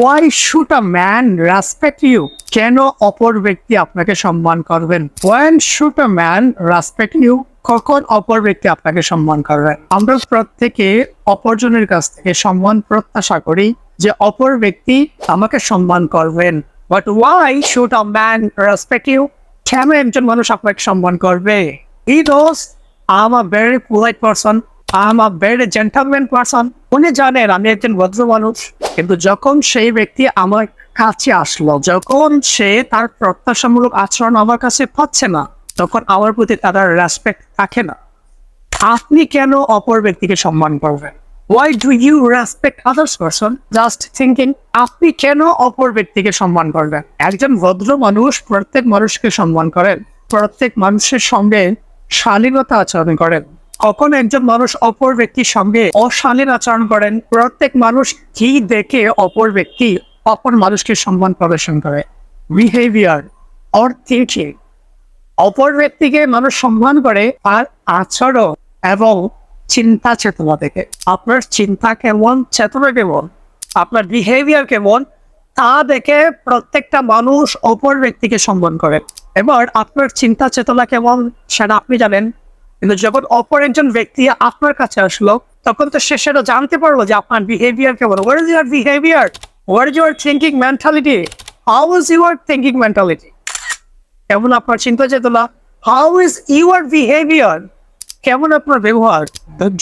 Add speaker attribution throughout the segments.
Speaker 1: Why should a man respect you কেন অপর ব্যক্তি আপনাকে সম্মান করবেন? One should a man respect you কখন অপর ব্যক্তি আপনাকে সম্মান করবেন আমরা প্রত্যেকে অপরজনের কাছ থেকে সম্মান প্রত্যাশা করি যে অপর ব্যক্তি আমাকে সম্মান করবেন। But why should a man respect you কেন একজন মানুষ আপনাকে সম্মান করবে? ই দোস I'm a very polite person I'm a very person উনি জানেন, আমি একজন ভদ্র মানুষ কিন্তু যখন সেই ব্যক্তি আমার কাছে আসলো, যখন সে তার প্রত্যাশামূলক আচরণ আমার কাছে পাচ্ছে না, তখন আমার প্রতি রেসপেক্ট থাকে না। আপনি কেন অপর ব্যক্তিকে সম্মান করবেন? Why do you respect others just thinking আপনি কেন অপর ব্যক্তিকে সম্মান করবেন? একজন ভদ্র মানুষ প্রত্যেক মানুষকে সম্মান করেন। প্রত্যেক মানুষের সঙ্গে শালীনতা আচরণ করেন। কখন একজন মানুষ অপর ব্যক্তির সঙ্গে অশালীন আচরণ করেন, প্রত্যেক মানুষ কি দেখে অপর ব্যক্তি অপর মানুষকে সম্মান প্রদর্শন করে? বিহেভিয়ার অর থিঙ্কিং অপর ব্যক্তিকে মানুষ সম্মান করে আর আচরণ এবং চিন্তা চেতনা থেকে। আপনার চিন্তা কেমন? চেতনা কেমন? আপনার বিহেভিয়ার কেমন? তা দেখে প্রত্যেকটা মানুষ অপর ব্যক্তিকে সম্মান করে। এবার আপনার চিন্তা চেতনা কেমন? সেটা আপনি জানেন। কিন্তু যখন অপর একজন ব্যক্তি আপনার কাছে আসলো, তখন তো সে সেটা জানতে পারল যে আপনার বিহেভিয়ার কেমন। Where is your behaviour where is your thinking mentality how is your thinking mentality কেমন আপনার চিন্তা চেতনা? হাউ ইজ ইউর বিহেভিয়ার কেমন আপনার ব্যবহার?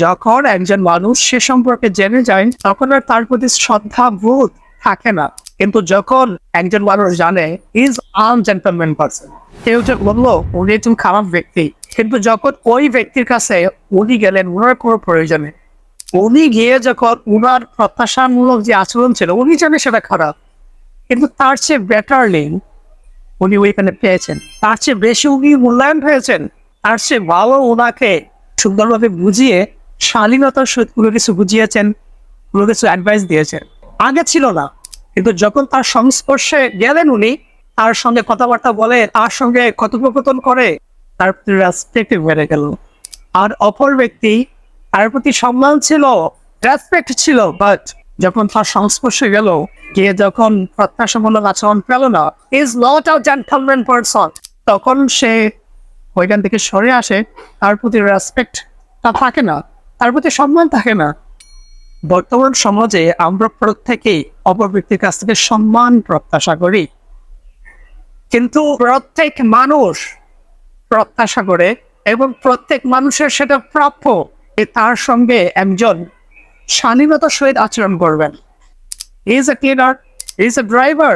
Speaker 1: যখন একজন মানুষ সে সম্পর্কে জেনে যায়, তখন আর তার প্রতি শ্রদ্ধা, বোধ থাকে না। কিন্তু যখন একজন মানুষ জানে ইজ আন জেন্টলম্যান পার্সন কেউ যে বলল, উনি একজন খারাপ ব্যক্তি। কিন্তু যখন ওই ব্যক্তির কাছে উনি গেলেন ওনার কোনো প্রয়োজনে। উনি গিয়ে যখন উনার প্রত্যাশামূলক যে আচরণ ছিল, উনি জানে সেটা খারাপ। কিন্তু তার চেয়ে বেটার লিং উনি ওইখানে পেয়েছেন। তার চেয়ে বেশি উনি মূল্যায়ন হয়েছেন। তার চেয়ে ভালো ওনাকে সুন্দরভাবে বুঝিয়ে, শালীনতার সহিত কোনো কিছু বুঝিয়েছেন, কোনো কিছু অ্যাডভাইস দিয়েছেন। আগে ছিল না। কিন্তু যখন তার সংস্পর্শে গেলেন উনি, তার সঙ্গে কথাবার্তা বলে, তার সঙ্গে কথোপকথন করে, তার প্রতি রেসপেক্ট বেড়ে গেল। আর অপর ব্যক্তি, তার প্রতি সম্মান ছিল রেসপেক্ট ছিল বাট যখন তার সংস্পর্শে গেল, গিয়ে যখন প্রত্যাশামূলক আচরণ পেল না is not a gentleman person তখন সে ওইখান থেকে সরে আসে, তার প্রতি রেসপেক্টটা থাকে না, তার প্রতি সম্মান থাকে না। বর্তমান সমাজে আমরা প্রত্যেকেই অপর ব্যক্তির কাছ থেকে সম্মান প্রত্যাশা করি। কিন্তু প্রত্যেক মানুষ প্রত্যাশা করে এবং প্রত্যেক মানুষের সেটা প্রাপ্য তার সঙ্গে একজন শালীনতার সহিত আচরণ করবেন। Is a cleaner is a driver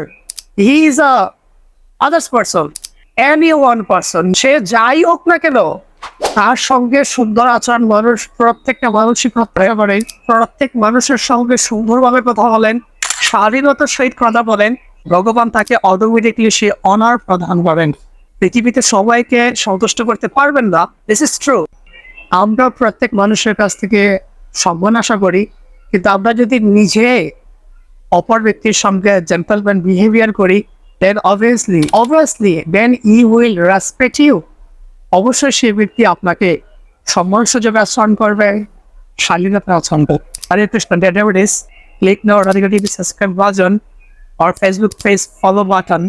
Speaker 1: he is a others person any one person সে যাই হোক না কেন তার সঙ্গে সুন্দর আচরণ, মানুষ, প্রত্যেকটা মানুষই প্রত্যাশা করে প্রত্যেক মানুষের সঙ্গে সুন্দরভাবে কথা বলেন স্বাধীনতার সহিত কথা বলেন। ভগবান তাকে অটোমেটিকলি সে অনার প্রদান করেন। পৃথিবীতে সবাইকে সন্তুষ্ট করতে পারবেন না। দিস ইজ ট্রু আমরা প্রত্যেক মানুষের কাছ থেকে সম্মান আশা করি, কিন্তু আমরা যদি নিজে অপর ব্যক্তির সঙ্গে জেন্টলম্যান বিহেভিয়ার করি then obviously obviously then he will respect you অবশ্যই সেই ব্যক্তি আপনাকে সম্মান সুযোগ আচরণ করবে শালীনতা আচরণ করবে। হরে কৃষ্ণ ক্লিক সাবস্ক্রাইব বাজন or Facebook page follow button